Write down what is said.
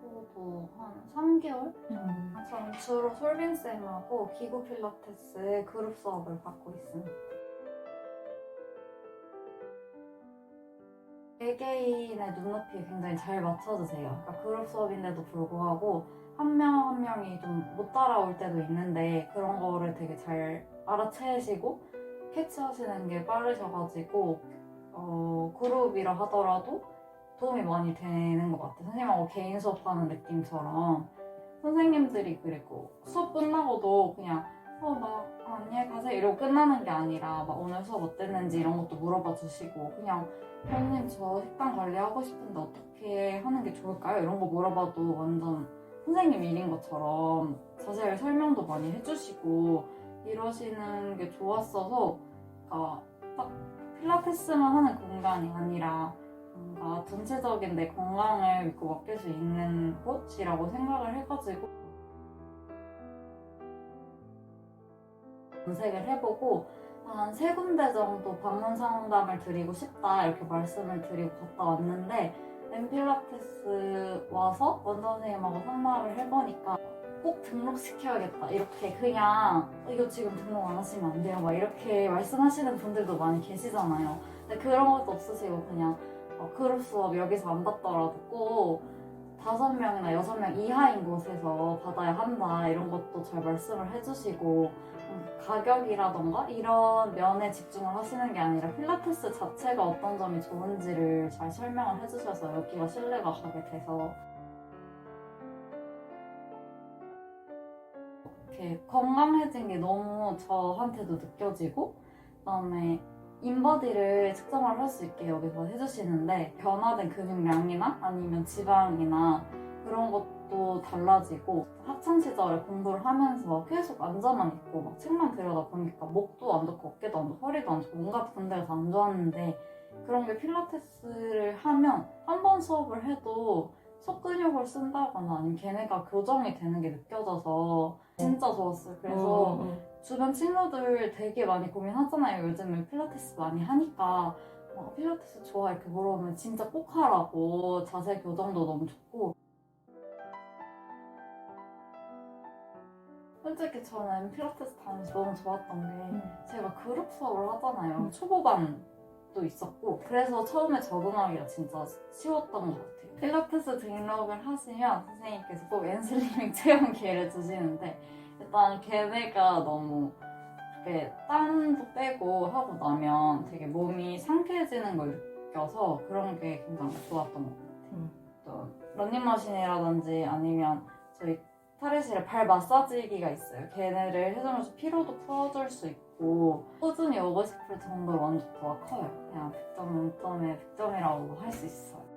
그래도 한 3개월? 음. 전 주로 솔빈쌤하고 기구 필라테스의 그룹 수업을 받고 있습니다. 개개인의 눈높이에 굉장히 잘 맞춰주세요. 그러니까 그룹 수업인데도 불구하고 한 명 한 명이 좀 못 따라올 때도 있는데 그런 거를 되게 잘 알아채시고 캐치하시는 게 빠르셔가지고 어, 그룹이라 하더라도 도움이 많이 되는 것 같아요. 선생님하고 개인 수업하는 느낌처럼 선생님들이 그리고 수업 끝나고도 그냥 어나 안녕히 가세요 이러고 끝나는 게 아니라 막 오늘 수업 어땠는지 이런 것도 물어봐 주시고 그냥 선생님 저 식단 관리하고 싶은데 어떻게 하는 게 좋을까요? 이런 거 물어봐도 완전 선생님 일인 것처럼 자세히 설명도 많이 해주시고 이러시는 게 좋았어서 그러니까 딱 필라테스만 하는 공간이 아니라 뭔가 전체적인 내 건강을 믿고 맡길 수 있는 곳이라고 생각을 해가지고 검색을 해보고 한 세 군데 정도 방문 상담을 드리고 싶다 이렇게 말씀을 드리고 갔다 왔는데 엠필라테스 와서 원장 선생님하고 상담을 해보니까 꼭 등록시켜야겠다. 이렇게 그냥 이거 지금 등록 안 하시면 안 돼요. 막 이렇게 말씀하시는 분들도 많이 계시잖아요. 근데 그런 것도 없으시고 그냥 어, 그룹 수업 여기서 안 받더라도 꼭 다섯 명이나 여섯 명 이하인 곳에서 받아야 한다 이런 것도 잘 말씀을 해주시고 음, 가격이라던가 이런 면에 집중을 하시는 게 아니라 필라테스 자체가 어떤 점이 좋은지를 잘 설명을 해주셔서 여기가 신뢰가 가게 돼서. 이렇게 건강해진 게 너무 저한테도 느껴지고 그다음에 인바디를 측정을 할 수 있게 여기서 해주시는데 변화된 근육량이나 아니면 지방이나 그런 것도 달라지고 학창 시절에 공부를 하면서 계속 앉아만 있고 막 책만 들여다 보니까 목도 안 좋고 어깨도 안 좋고 허리도 안 좋고 온갖 군데가 다안 좋았는데 그런 게 필라테스를 하면 한 번 수업을 해도 속 근육을 쓴다거나 아니면 걔네가 교정이 되는 게 느껴져서 진짜 좋았어요. 그래서 어, 어. 주변 친구들 되게 많이 고민하잖아요. 요즘에 필라테스 많이 하니까 어, 필라테스 좋아 이렇게 물어보면 진짜 꼭 하라고 자세 교정도 너무 좋고 솔직히 저는 필라테스 다니면서 너무 좋았던 게 음. 제가 그룹 수업을 하잖아요. 음. 초보반 도 있었고 그래서 처음에 적응하기가 진짜 쉬웠던 것 같아요. 필라테스 등록을 하시면 선생님께서 꼭 엔슬리밍 체험 기회를 주시는데 일단 걔네가 너무 이렇게 땀도 빼고 하고 나면 되게 몸이 상쾌해지는 걸 느껴서 그런 게 굉장히 좋았던 것 같아요. 음. 또 런닝머신이라든지 아니면 저희 탈의실에 발 마사지기가 있어요. 걔네를 해주면서 피로도 풀어줄 수 있고 꾸준히 오고 싶을 정도로 만족도가 커요. 그냥 100점 만점에 100점이라고 할 수 있어요.